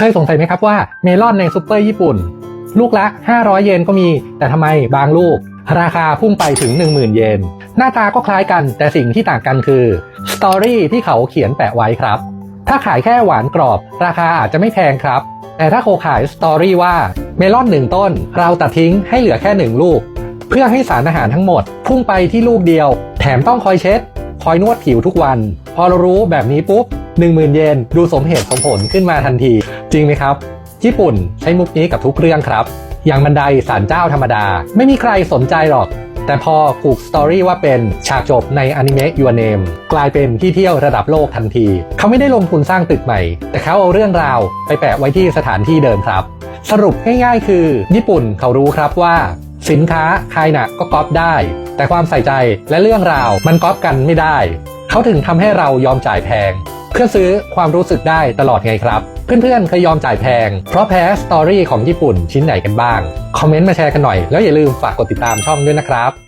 เคยสงสัยไหมครับว่าเมลอนในซูเปอร์ญี่ปุ่น ลูกละ 500 เยนก็มี แต่ทำไมบางลูก ราคาพุ่งไปถึง 10,000 เยน หน้าตาก็คล้ายกันแต่สิ่งที่ต่างกันคือสตอรี่ที่เขาเขียนแปะไว้ครับ ถ้าขายแค่หวานกรอบ ราคาอาจจะไม่แพงครับ แต่ถ้าเขาขายสตอรี่ว่าเมลอนหนึ่งต้น เราตัดทิ้งให้เหลือแค่หนึ่งลูก เพื่อให้สารอาหารทั้งหมด พุ่งไปที่ลูกเดียว แถมต้องคอยเช็ด คอยนวดผิวทุกวัน พอเรารู้แบบนี้ปุ๊บ 10,000 เยนดูสมเหตุสมผลขึ้นมาทันที จริงไหมครับ ญี่ปุ่นใช้มุกนี้กับทุกเรื่องครับ อย่างบันไดศาลเจ้าธรรมดา ไม่มีใครสนใจหรอก แต่พอผูกสตอรี่ว่าเป็นฉากจบในอนิเมะยูเนมกลายเป็นที่เที่ยวระดับโลกทันที เขาไม่ได้ลงทุนสร้างตึกใหม่ แต่เขาเอาเรื่องราวไปแปะไว้ที่สถานที่เดิมครับ สรุปง่ายๆคือ ญี่ปุ่นเขารู้ครับว่าสินค้าใครน่ะก็ก๊อปได้ แต่ความใส่ใจและเรื่องราวมันก๊อปกันไม่ได้ เขาถึงทำให้เรายอมจ่ายแพง เพื่อซื้อความรู้สึกได้ตลอดไงครับ เพื่อนๆเคยยอมจ่ายแพง เพราะแพ้สตอรี่ของญี่ปุ่นชิ้นไหนกันบ้าง คอมเมนต์มาแชร์กันหน่อย แล้วอย่าลืมฝากกดติดตามช่องด้วยนะครับ